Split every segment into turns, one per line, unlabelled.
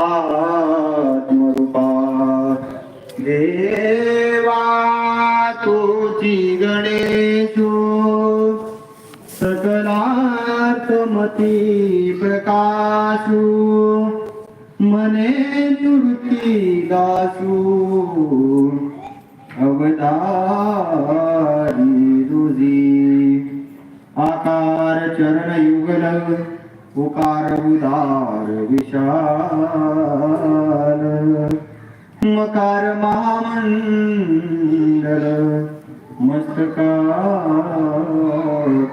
आत्मरूपा। देवा तुची गणेशो। सकलार्थमती प्रकाशू। मने नृती दासू। अवतारी रुजी आकार चरण युगल उकार उदार विशाल। मकार महामंडल मस्तका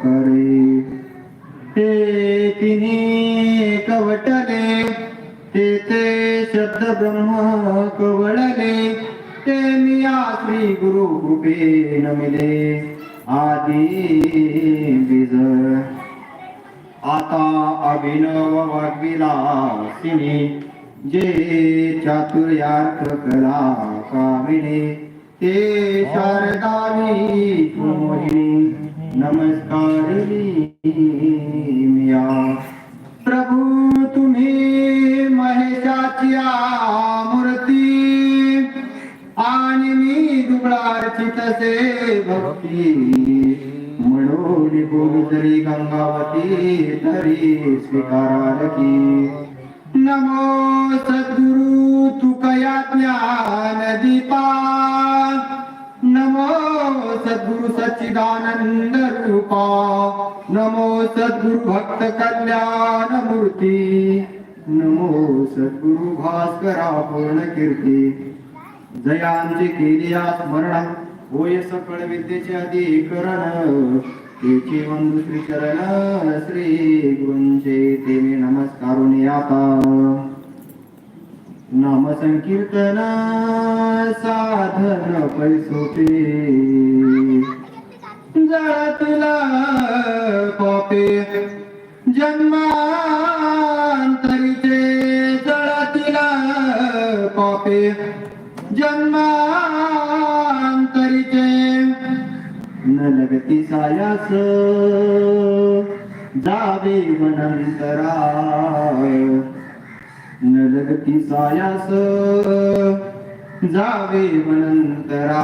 करे ते तिन्ही कवटले ते ते शब्द ब्रह्म कवळले ते मी श्री गुरु कृपे नमिले आदि बीज। आता अभिनव वाग्विलासिनी जे चातुर्यार्थ कला कामिने ते शारदानी मोहिनी नमस्कारिणी मिया. प्रभू तुम्ही महेशाच्या मूर्ती आणि मी दुबळाची तसे भक्ती म्हणून बोलू तरी गंगावती तरी स्वीकाराल की नमो सद्गुरु तुकया ज्ञान दीपा. नमो सद्गुरु सच्चिदानंद रूपा. नमो सद्गुरु भक्त कल्याण मूर्ती. नमो सद्गुरु भास्करा पूर्ण कीर्ती. जयांची केली स्मरण होय सकळ विद्येचे अधिकरण. तिची वंदू श्री चरण श्री गुरुंचे ते मी नमस्कारून आता. नाम संकीर्तन साधन पैसोपे. जळतला पापे जन्मा न सायास जावे मनंतरा न लगती सायास जावे मनंतरा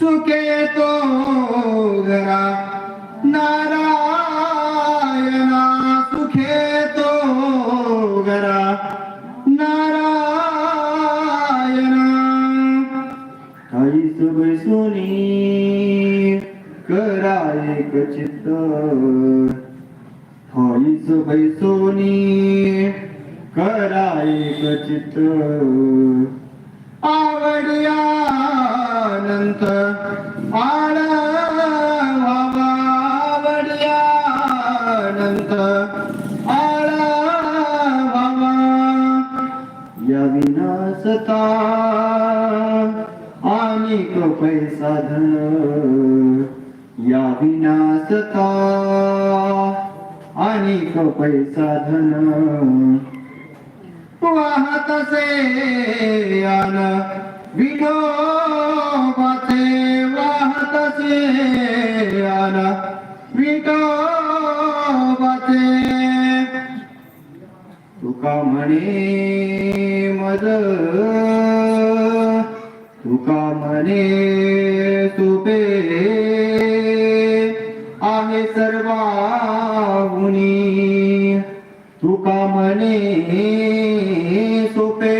सुखे तो घरा नारायणा सुखे आईस बैसोनी करा एक चित्त. आईस बैसोनी करा एक चित्त. आवडियानंत आळा व्हावा आवडियानंत आळ व्हावा या विनासता आणि पैसा धन या विनासता आणि पैसा धन वाहत से आन विनोबाचे वाहत से आन विनोबाचे तुका म्हणे मदत तुका म्हणे तुपे आहे सर्वाहुनी तुका म्हणे सोपे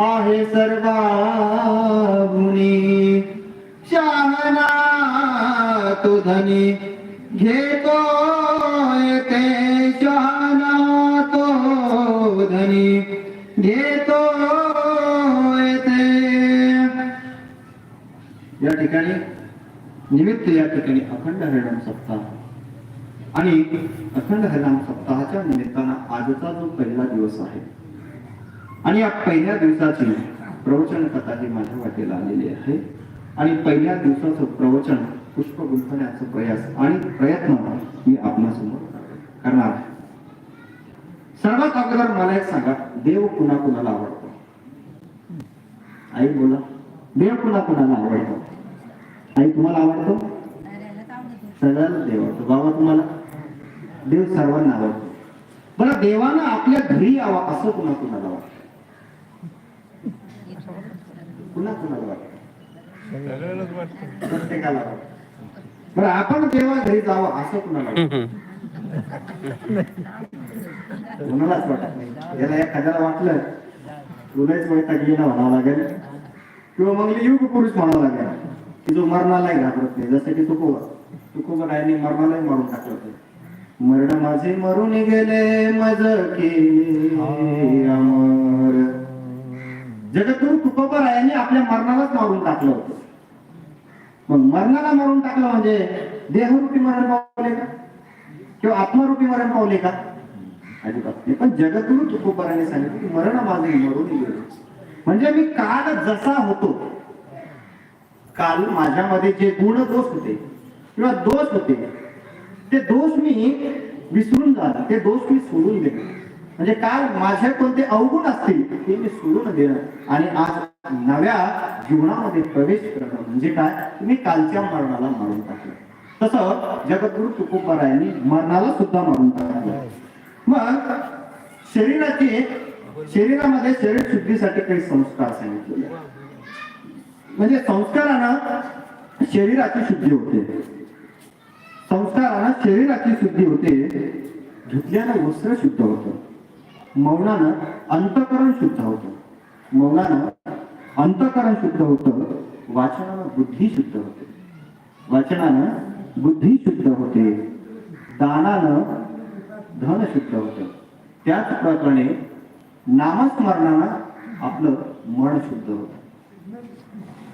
आहे सर्वाहुनी शहाणा तो धनी घेतो ते शहाणा तो धनी घेतो ठिकाणी निमित्त या ठिकाणी अखंड हरिणाम सप्ताह. आणि अखंड हरिणाम सप्ताहाच्या निमित्तानं आजचा जो पहिला दिवस आहे आणि या पहिल्या दिवसाची प्रवचन कथा ही माझ्या वाटेला आलेली आहे. आणि पहिल्या दिवसाचं प्रवचन पुष्प गुंफण्याचा प्रयास आणि प्रयत्न मी आपणासमोर करणार आहे. सर्वात अगोदर मला एक सांगा देव कुणा कुणाला आवडतो? आई बोला देव कुणा कुणाला आवडतो? आई तुम्हाला आवडतो? सगळ्यांना देव आवडतो. बाबा तुम्हाला? देव सर्वांना आवडतो. बरं देवानं आपल्या घरी यावं असं कुणा कुणाला वाटतं? कुणा कुणाला वाटतं? प्रत्येकाला वाटतं. बरं आपण देवा घरी जावं असं कुणाला वाटतं? कुणालाच वाटत नाही. याला एखाद्याला वाटलं तुलाच वैतागली ना म्हणावं लागेल. किंवा मग युग पुरुष म्हणावं लागेल. की जो मरणालाही घाबरत नाही. जसं की तुकोबा. तुकोबा रायने मरणालाही मारून टाकलं होतं मरण माझे मरून गेले मज केले अमर. जगद्गुरु तुकोबा रायाने आपल्या मरणालाच मारून टाकलं होतं. मग मरणाला मारून टाकलं म्हणजे देहरूपी मरण पावले का? किंवा आत्मरूपी मरण पावले का? अजिबात पण जगद्गुरु तुकोबाराने सांगितलं की मरण माझे मरून गेले. म्हणजे मी काल जसा होतो काल माझ्यामध्ये जे गुण दोष होते किंवा दोष होते ते दोष मी विसरून जाणार ते दोष मी सोडून देणार. म्हणजे काल माझे कोणते अवगुण असतील ते मी सोडून देणं आणि आज नव्या जीवनामध्ये प्रवेश करणं म्हणजे काय तुम्ही कालच्या मरणाला मारून टाकलं. तसं जगद्गुरु तुकोबारायांनी मरणाला सुद्धा मारून टाकलं. मग शरीराचे शरीरामध्ये शरीर शुद्धीसाठी काही संस्कार सांगितलेले म्हणजे संस्कारानं शरीराची शुद्धी होते. संस्कारानं शरीराची शुद्धी होते. धुतल्यानं वस्त्र शुद्ध होतं. मौनानं अंतकरण शुद्ध होतं. मौनानं अंतकरण शुद्ध होतं. वाचनानं बुद्धी शुद्ध होते. वाचनानं बुद्धी शुद्ध होते. दानानं धन शुद्ध होतं. त्याचप्रमाणे नामस्मरणानं आपलं मन शुद्ध होतं.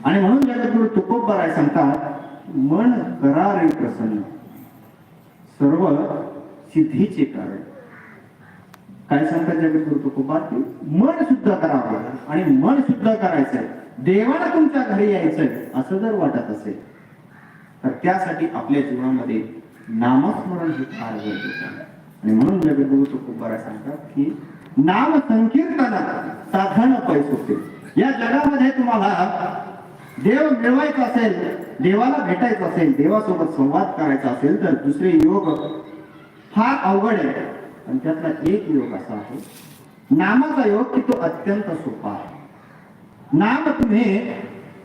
आणि म्हणून जगद्गुरु तुकोबराय सांगतात मन करारे प्रसन्न. सर्व सिद्धीचे कारण. काय सांगतात जगद्गुरु तुकोबार की मन शुद्ध करावं आणि मन शुद्ध करायचंय. देवाला तुमच्या घरी यायचंय असं जर वाटत असेल तर त्यासाठी आपल्या जीवनामध्ये नामस्मरण हे फार गरजेचं आहे. आणि म्हणून जगद्गुरु तुकोबारा सांगतात की नाम संकीर्तन साधन पैस होते या जगामध्ये तुम्हाला देव मिळवायचा असेल देवाला भेटायचं असेल देवासोबत संवाद करायचा असेल तर दुसरे योग फार अवघड आहे. आणि त्यातला एक योग असा आहे नामाचा योग की तो अत्यंत सोपा आहे. नाम तुम्ही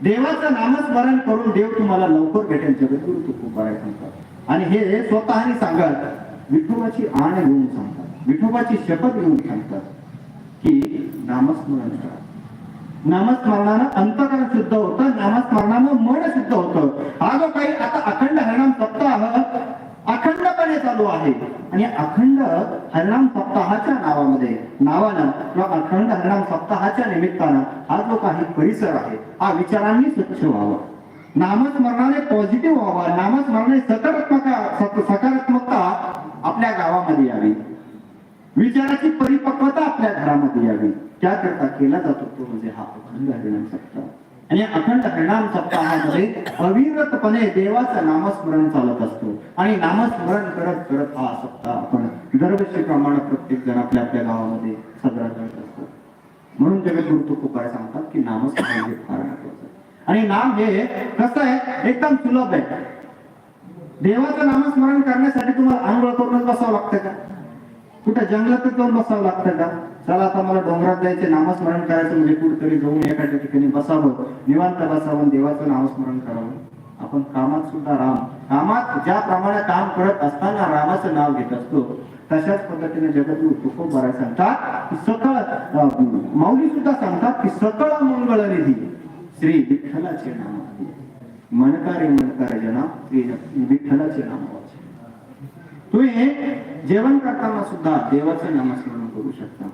देवाचं नामस्मरण करून देव तुम्हाला लवकर भेटेल. जगद्गुरु तुकोबाराय सांगतात. आणि हे स्वतःने सांगत विठोबाची आण घेऊन सांगतात. विठोबाची शपथ घेऊन सांगतात की नामस्मरण करा. नामस्मरणानं अंतकरण सिद्ध होतं नामस्मरणानं मन सिद्ध होतं. हा जो काही आता अखंड हरणाम सप्ताह अखंडपणे चालू आहे. आणि अखंड हरिनाम सप्ताहाच्या नावामध्ये नावानं किंवा अखंड हरणाम सप्ताहाच्या निमित्तानं हा जो काही परिसर आहे हा विचारांनी स्वच्छ व्हावा. नामस्मरणाने पॉझिटिव्ह व्हावा. नामस्मरणाने सकारात्मक सकारात्मकता आपल्या गावामध्ये यावी. विचाराची परिपक्वता आपल्या घरामध्ये यावी. त्याकरता केला जातो तो म्हणजे हा अखंड हरिणाम सप्ताह आणि अखंड हरिणाम सप्ताहामध्ये अविरतपणे देवाचं नामस्मरण चालत असतो. आणि नामस्मरण करत करत हा सप्ताह आपण दरवर्षीप्रमाणे प्रत्येक जण आपल्या आपल्या गावामध्ये साजरा करत असतो. म्हणून जगद्गुरु तुकोबार सांगतात की नामस्मरण हे फार महत्वाचं आणि नाम हे कसं आहे? एकदम सुलभ आहे. देवाचं नामस्मरण करण्यासाठी तुम्हाला आंघोळ करूनच बसावं लागतं का? कुठं जंगलातच जाऊन बसावं लागतं का? चला आता मला डोंगरात जायचे नामस्मरण करायचं म्हणजे कुठेतरी जाऊन एखाद्या ठिकाणी बसावं. निवांत बसावं देवाचं नामस्मरण करावं. आपण कामात सुद्धा राम. कामात ज्याप्रमाणे काम करत असताना रामाचं नाव घेत असतो तशाच पद्धतीने जगद्गुरु तुकोबारा सांगतात की सकळ माऊली सुद्धा सांगतात की सकळ मंगळ निधी श्री विठ्ठलाचे नाम मनकारी मनकारे मनकारे जना श्री विठ्ठलाचे नाम तुम्ही जेवण करताना सुद्धा देवाचं नामस्मरण करू शकता.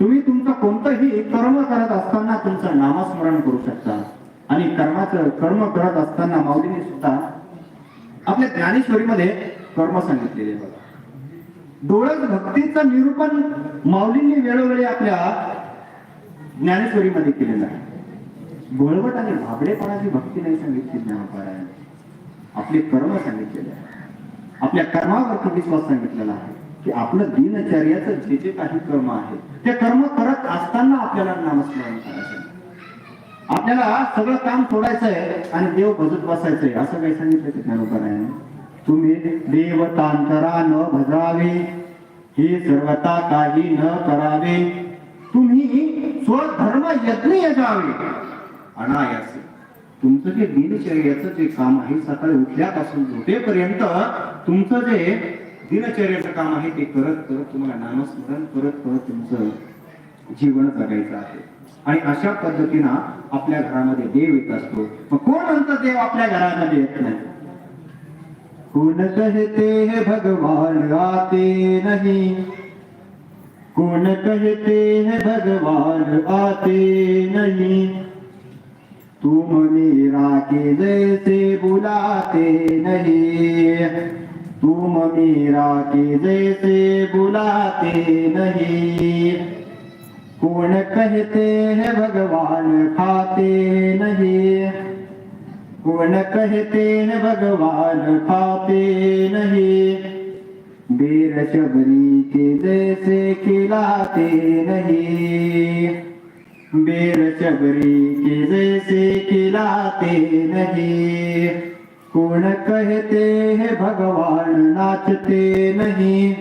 तुम्ही तुमचं कोणतंही कर्म करत असताना तुमचं नामस्मरण करू शकता. आणि कर्माचं कर्म करत असताना माऊलीने सुद्धा आपल्या ज्ञानेश्वरीमध्ये कर्म सांगितलेले आहे. बघा डोळस भक्तीचं निरूपण माऊलींनी वेळोवेळी आपल्या ज्ञानेश्वरीमध्ये केलेलं आहे. गोळवट आणि भाबडेपणाची भक्ती नाही सांगितली ज्ञानपारायण आपले कर्म सांगितलेले आहे. आपल्या कर्मावर विश्वास सांगितलेलं आहे की आपलं दिनचर्याचं जे जे काही कर्म आहे ते कर्म करत असताना आपल्याला नामस्मरण करायचं आपल्याला सगळं काम सोडायचंय आणि देव भजत बसायचंय असं काही सांगितलं ते ज्ञानोबरायाने तुम्ही देवतांतरा न भजावे हे सर्वता काही न करावे. तुम्ही स्वधर्म यज्ञ यजावे. अनायासे. तुमचं जे दिनचर्याचं जे काम आहे सकाळी उठल्यापासून झोपेपर्यंत तुमचं जे दिनचर्याचं काम आहे ते करत करत तुम्हाला नामस्मरण करत करत तुमचं जीवन जगायचं आहे. आणि अशा पद्धतीनं आपल्या घरामध्ये देव येत असतो. मग कोण म्हणतं देव आपल्या घरामध्ये येत नाही? कोण कहते हे भगवान आते नहीं? कोण कहते हे भगवान आते नाही? तुम मेरा के जैसे बुलाते नहीं. तुम मेरा के जैसे बुलाते नहीं। कौन कहते हैं भगवान खाते नहीं। कौन कहते हैं भगवान खाते नहीं। बेर शबरी के जैसे खिलाते नहीं। बेर शबरी के जैसे खिलाते नहीं। कोण कहते हे भगवान नाचते नहीं?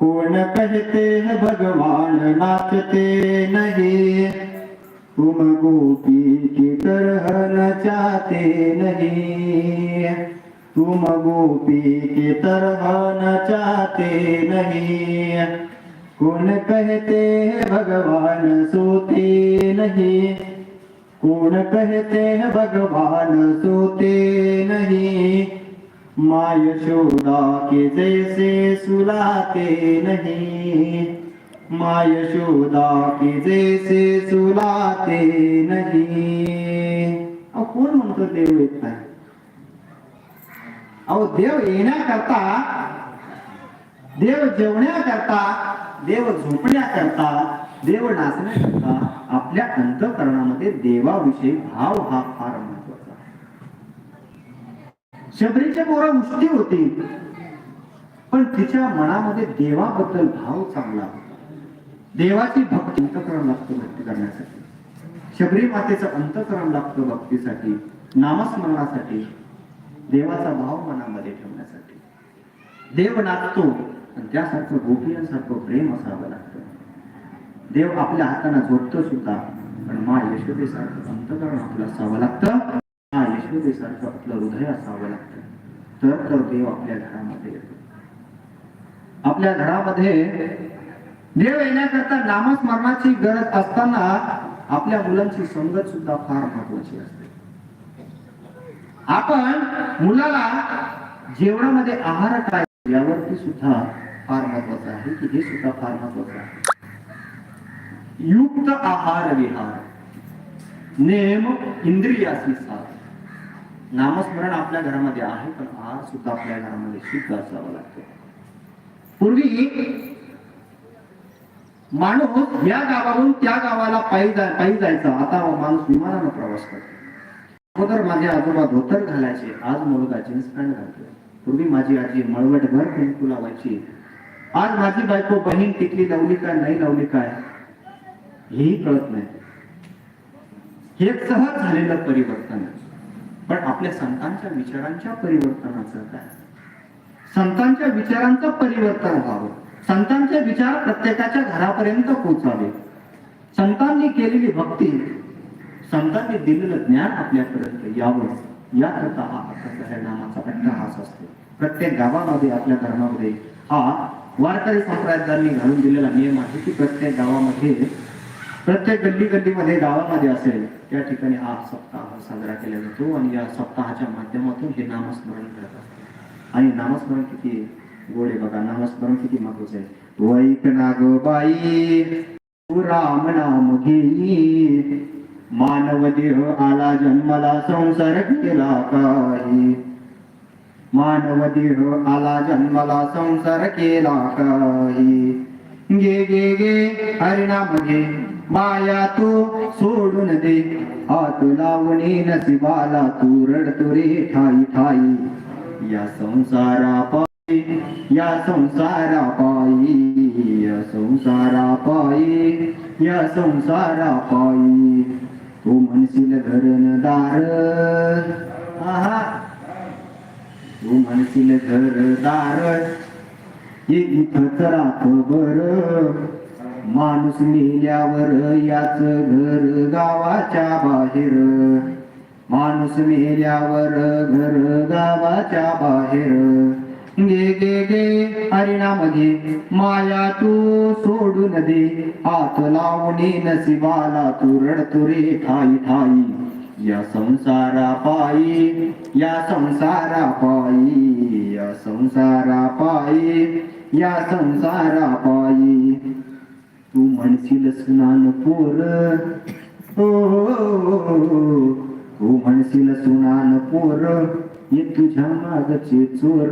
कोण कहते है भगवान नाचते नहीं? तुम गोपी की तरह नचाते नहीं। तुम गोपी की तरह नचाते नहीं। कौन कहते है भगवान सोते नहीं? कौन कहते हैं भगवान सोते नहीं? माय शोदा के जैसे सुलाते नहीं. माय शोदा के जैसे सुलाते नहीं. अहो कोण म्हणतो देव येत नाही अहो देव येण्याकरता देव जेवण्याकरता देव झोपण्याकरता देव नाचण्याकरता आपल्या अंतकरणामध्ये देवाविषयी भाव हा फार महत्त्वाचा शबरीच्या पोरा उष्टी होती. पण तिच्या मनामध्ये देवाबद्दल भाव चांगला होता. देवाची भक्ती अंतकरण लागतं भक्ती करण्यासाठी. शबरी मातेचं अंतकरण लागतं भक्तीसाठी नामस्मरणासाठी देवाचा भाव मनामध्ये ठेवण्यासाठी. देव नाचतो आणि त्यासारखं गोपियांसारखं प्रेम असावं लागतं. देव आपल्या हाताने झोपतो सुद्धा पण मा यशोदेसारखं अंतकरण आपलं असावं लागतं. मा यशोदेसारखं आपलं हृदय असावं लागतं. तर तर देव आपल्या घरामध्ये येतो. आपल्या घरामध्ये देव येण्याकरता नामस्मरणाची गरज असताना आपल्या मुलांची संगत सुद्धा फार महत्वाची असते. आपण मुलाला जेवणामध्ये आहार काय यावरती सुद्धा फार महत्वाचं आहे की हे सुद्धा फार महत्वाचं आहे. युक्त आहार विहार नेम इंद्रियासी साथ नामस्मरण आपल्या घरामध्ये आहे पण आहार सुद्धा आपल्या घरामध्ये शुद्ध असावा लागतो पूर्वी माणूस या गावावरून त्या गावाला पायी पायी जायचा आता माणूस विमानानं प्रवास करतो अगोदर माझे आजोबा धोतर घालायचे आज मुलगा जीन्स पॅन्ट घालतोय पूर्वी माझी आजी मळवट भर पिंकू लावायची आज माझी बायको बहीण टिकली लावली काय नाही लावली काय हेही कळत नाही. हे सहज झालेलं परिवर्तन. पण आपल्या संतांच्या विचारांच्या परिवर्तनाचं काय? संतांच्या विचारांचं परिवर्तन व्हावं. संतांचे विचार प्रत्येकाच्या घरापर्यंत पोचावे. संतांनी केलेली भक्ती संतांनी दिलेलं ज्ञान आपल्यापर्यंत यावं. याकरता हा अठ्ठावीस नामाचा अट्टहास असतो. प्रत्येक गावामध्ये आपल्या धर्मामध्ये हा वारकरी संप्रदायांनी घालून दिलेला नियम आहे की प्रत्येक गावामध्ये प्रत्येक गल्ली गल्लीमध्ये गावामध्ये असेल त्या ठिकाणी हा सप्ताह साजरा केला जातो आणि या सप्ताहाच्या माध्यमातून हे नामस्मरण करत असतात आणि नामस्मरण किती गोड आहे बघा नामस्मरण किती महत्वाचं आहे. वैक नागबाई बाई राम नाम घेई मानव देह आला जन्माला संसार केला काही. मानव देह आला जन्माला संसार केला काही. गे गे गे हरिनाम घे. माया तू सोडून दे. हात लावणे नसिबाला तू रडतो रे ठाई ठाई. या संसारा पायी या संसारा पायी या संसारा पायी या संसारा पायी. तू म्हणशील घरनदार आहा. तू म्हणशील घरदार हे इथंच राहत बर माणूस मेल्यावर याच घर गावाच्या बाहेर. माणूस मेल्यावर घर गावाच्या बाहेर. गे गे गे हरिनाम घे माया तू सोडून दे. हात लावणे नसिबाला तू रडतो रे ठाई ठाई. या संसारा पायी या संसारा पायी या संसारा पायी या संसारा पायी. तू म्हणशील स्नान पोर हो, हो, हो, हो तू म्हणशील सुनान पोर ये तुझ्या मागचे चोर.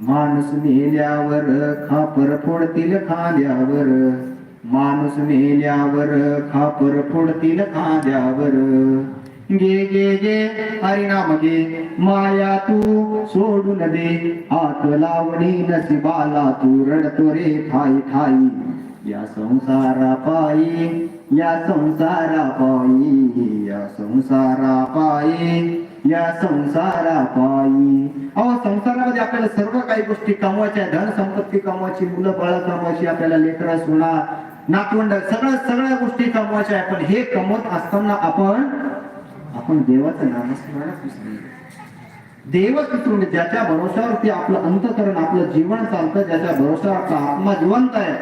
माणूस मेल्यावर खापर फोडतील खांद्यावर. माणूस मेल्यावर खापर फोडतील खांद्यावर. गे गे गे हरिनाम गे माया तू सोडून दे. हात लावणी नसिबाला तू रडतो रे. ठाई ठाई. या संसारा पायी या संसारा पायी या संसारा पायी या संसारा पायी. अहो संसारामध्ये आपल्याला सर्व काही गोष्टी कमवायच्या धन संपत्ती कमवायची मुलं बाळ कमवायची आपल्याला लेकरा सुना नातवंड सगळ्या सगळ्या गोष्टी कमवायच्या आहे पण हे कमवत असताना आपण आपण देवाचं नामस्मरणच विसरून देव देवच विसरून ज्याच्या भरोशावरती आपलं अंतकरण आपलं जीवन चालतं ज्याच्या भरोशावर आपला आत्मा जिवंत आहे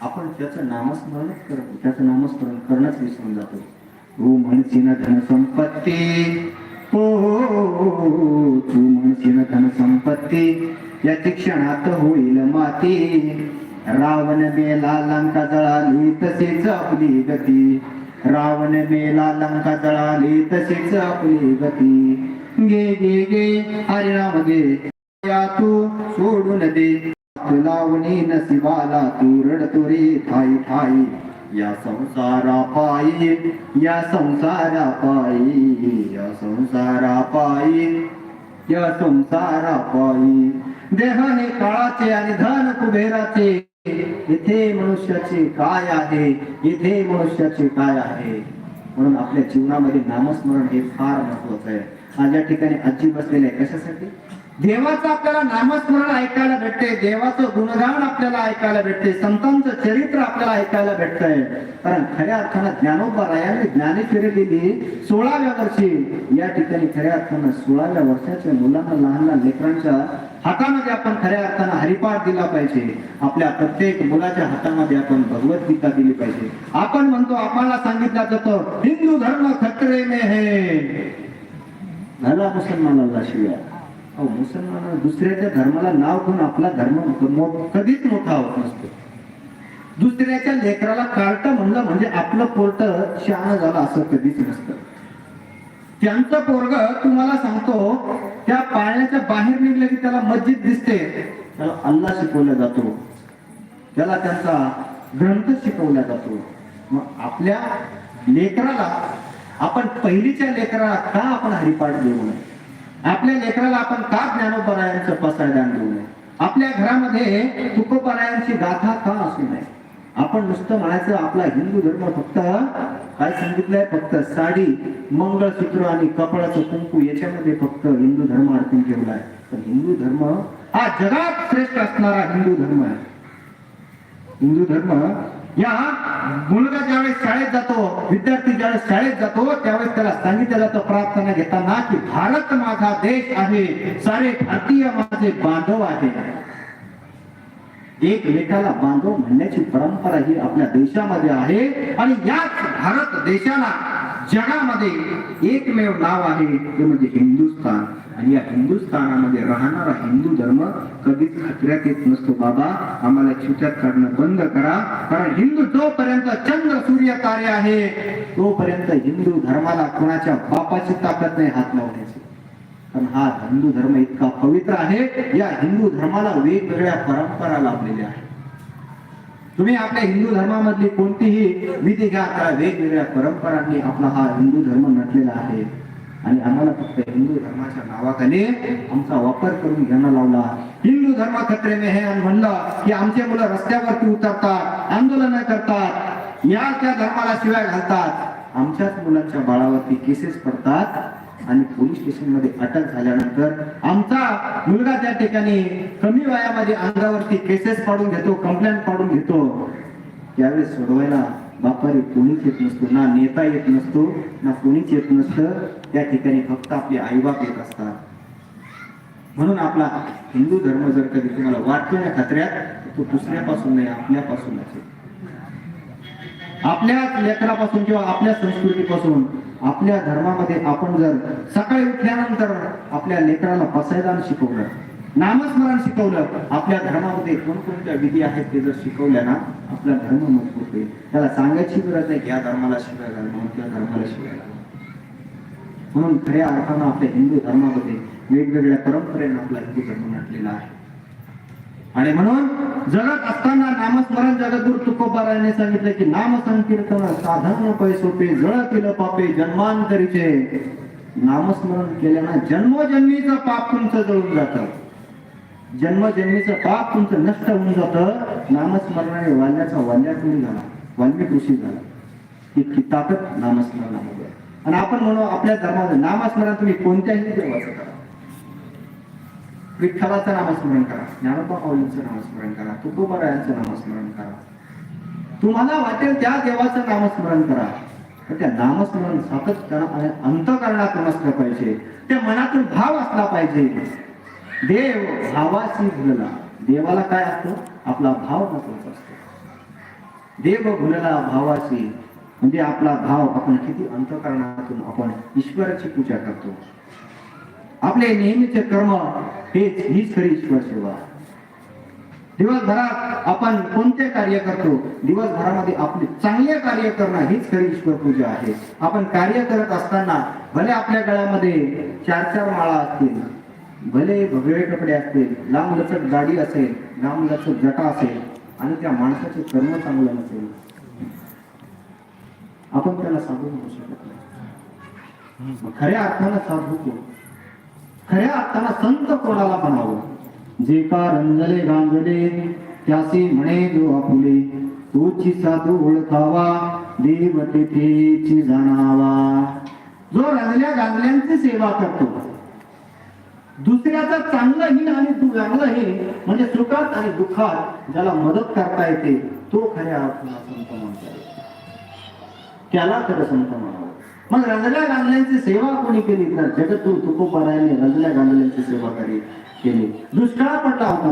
आपण त्याचं नामस्मरणच करतो त्याचं नामस्मरण करणंच विसरून जातो. ओ म्हणशील धन संपत्ती. हो तू म्हणशील धन संपत्ती. या शिक्षणात होईल माती. रावण मेला लंका जळाली तसेच आपली गती. रावण मेला लंका जळाली तसेच आपली गती. गे गे गे हरिराम गे या तू सोडून दे. लावणी नसिबाला तू रडतो रे ठाई ठाई. या संसारा पायी या संसारा पायी या संसारा पायी या संसारा पायी. देहाने काळाचे आणि धन कुबेराचे. इथे मनुष्याचे काय आहे? इथे मनुष्याचे काय आहे? म्हणून आपल्या जीवनामध्ये नामस्मरण हे फार महत्वाचं आहे. आज या ठिकाणी आजी बसलेले आहे. कशासाठी? देवाचं आपल्याला नामस्मरण ऐकायला भेटते देवाचं गुणगान आपल्याला ऐकायला भेटते संतांचं चरित्र आपल्याला ऐकायला भेटतंय. कारण खऱ्या अर्थानं ज्ञानोबा रायाने ज्ञानेश्वरी दिली सोळाव्या वर्षी या ठिकाणी खऱ्या अर्थानं सोळाव्या वर्षाच्या मुलांना लहान लहान लेकरांच्या हातामध्ये आपण खऱ्या अर्थानं हरिपाठ दिला पाहिजे. आपल्या प्रत्येक मुलाच्या हातामध्ये आपण भगवद्गीता दिली पाहिजे. आपण म्हणतो आम्हाला सांगितलं जातं हिंदू धर्म खतरे मे हे. झाला मुसलमानाला शिव्या. अहो मुसलमान दुसऱ्याच्या धर्माला नाव घेऊन आपला धर्म कधीच मोठा होत नसतो. दुसऱ्याच्या लेकराला कार्ट म्हणलं म्हणजे आपलं पोर्ट शहाणं झालं असं कधीच नसतं. त्यांचं पोरग तुम्हाला सांगतो त्या पाळण्याच्या बाहेर निघलं की त्याला मस्जिद दिसते. त्याला अल्ला शिकवला जातो. त्याला त्यांचा ग्रंथ शिकवला जातो. मग आपल्या लेकराला आपण पहिलीच्या लेकराला का आपण हरिपाठ देऊ नये? आपल्या लेकराला आपण का ज्ञानोपरायांचं पसायदान देऊ नये? आपल्या घरामध्ये तुकोपरायांची गाथा का असू नये? आपण नुसतं म्हणायचं आपला हिंदू धर्म फक्त काय सांगितलंय? फक्त साडी मंगळसूत्र आणि कपाळाचं कुंकू याच्यामध्ये फक्त हिंदू धर्म अडकून ठेवलाय पण हिंदू धर्म हा जगात श्रेष्ठ असणारा हिंदू धर्म आहे. हिंदू धर्म या मुलगा ज्यावेळेस शाळेत जातो विद्यार्थी ज्यावेळेस शाळेत जातो त्यावेळेस त्याला सांगितलं जातं प्रार्थना घेताना की भारत माझा देश आहे सारे भारतीय माझे बांधव आहे एकमेकाला बांधव म्हणण्याची परंपरा ही आपल्या देशामध्ये आहे. आणि याच भारत देशाला जगामध्ये एकमेव नाव आहे. ते म्हणजे हिंदुस्थान. आणि या हिंदुस्थानामध्ये राहणारा हिंदू धर्म कधीच खतऱ्यात येत नसतो. बाबा आम्हाला छुट्यात काढणं बंद करा. कारण हिंदू जोपर्यंत चंद्र सूर्य तारे आहे तोपर्यंत हिंदू धर्माला कोणाच्या बापाची ताकद नाही हात लावण्याची पण हा हिंदू धर्म इतका पवित्र आहे या हिंदू धर्माला वेगवेगळ्या परंपरा लाभलेल्या आहेत. तुम्ही आपल्या हिंदू धर्मामधली कोणतीही विधी घ्या त्या वेगवेगळ्या परंपरांनी आपला हा हिंदू धर्म नटलेला आहे. आणि आम्हाला फक्त हिंदू धर्माच्या नावाखाली आमचा वापर करून घेणं लावला. हिंदू धर्म खत्रे मे हे म्हणलं की आमचे मुलं रस्त्यावरती उतरतात आंदोलन करतात या त्या धर्माला शिवाय घालतात. आमच्याच मुलांच्या बाळावरती केसेस पडतात आणि पोलीस स्टेशनमध्ये अटक झाल्यानंतर आमचा मुलगा त्या ठिकाणी कमी वयामध्ये अंगावरती केसेस पाडून घेतो कंप्लेंट पाडून घेतो. त्यावेळेस सोडवायला बापारी कोणीच येत नसतो ना नेता येत नसतो ना कोणीच येत नसतं. त्या ठिकाणी फक्त आपले आईबाप येत असतात. म्हणून आपला हिंदू धर्म जर कधी तुम्हाला वाटतो या खतऱ्यात तो दुसऱ्यापासून नाही आपल्यापासूनच असेल आपल्या लेकरापासून किंवा आपल्या संस्कृतीपासून आपल्या धर्मामध्ये आपण जर सकाळी उठल्यानंतर आपल्या लेकराला पसायदान शिकवलं नामस्मरण शिकवलं आपल्या धर्मामध्ये कोणकोणत्या विधी आहेत ते जर शिकवल्या ना आपला धर्म मजबूत होईल. त्याला सांगायची गरज नाही या धर्माला शिकायला म्हणून त्या धर्माला शिकायला म्हणून खऱ्या अर्थानं आपल्या हिंदू धर्मामध्ये वेगवेगळ्या परंपरेने आपला हिंदू धर्म म्हटलेला आहे. आणि म्हणून जगत असताना नामस्मरण जगद्गुरु तुकोबाराने सांगितलं की नाम संकीर्तन साधन पैसोपे जळतील पापे जन्मांतरीचे. नामस्मरण केल्यानं जन्मजन्मीचं पाप तुमचं जळून जात. जन्मजन्मीचं पाप तुमचं नष्ट होऊन जात. नामस्मरणाने वाल्याचा वाल्याचुरी झाला वाल्मिक ऋषी झाला. इतकी ताकद नामस्मरणामध्ये. आणि आपण म्हणू आपल्या धर्मात नामस्मरण तुम्ही कोणत्याही देवाचं करा विठ्ठलाचं नामस्मरण करा. ज्ञानोबा माऊलींचं नामस्मरण करा. तुकोबरायांचं नामस्मरण करा. तुम्हाला वाटेल त्या देवाचं नामस्मरण करा. तर त्या नामस्मरण सातत्यानं आणि अंतकरणातून असलं पाहिजे. त्या मनातून भाव असला पाहिजे. देव भावाशी भुलला. देवाला काय असतं? आपला भाव महत्त्वाचा असतो. देव भुलला भावाशी. म्हणजे आपला भाव आपण किती अंतकरणातून आपण ईश्वराची पूजा करतो. आपले नेहमीचे कर्म हेच हीच खरी ईश्वर सेवा. दिवसभरात आपण कोणते कार्य करतो? दिवसभरामध्ये आपले चांगले कार्य करणं हीच खरी ईश्वर पूजा आहे. आपण कार्य करत असताना भले आपल्या गळ्यामध्ये चार चार माळा असतील भले भगवे कपडे असतील लांब लचक गाडी असेल लांब लचक जटा असेल आणि त्या माणसाचे कर्म चांगलं नसेल आपण त्याला साधू म्हणू शकत नाही. खऱ्या अर्थानं साधू कोण? खऱ्या अर्थानं संत कोणाला म्हणावं? जे का रंजले गांजले त्यासी म्हणे जो आपुले तोची साधू ओळखावा देव तेथेची जाणावा. जो रंजल्या गांजल्यांची सेवा करतो दुसऱ्याचं चांगलं ही आणि तू चांगलं हे म्हणजे सुखात आणि दुःखात ज्याला मदत करता येते तो खऱ्या अर्थाला संत म्हणतो. त्याला खरं संत म्हणावं. मग रंजल्या गांधल्यांची सेवा कोणी केली? तर जगद्गुरु तुकोबारायांनी रंजल्या गांधल्यांची सेवा करी केली? दुष्काळ पडला होता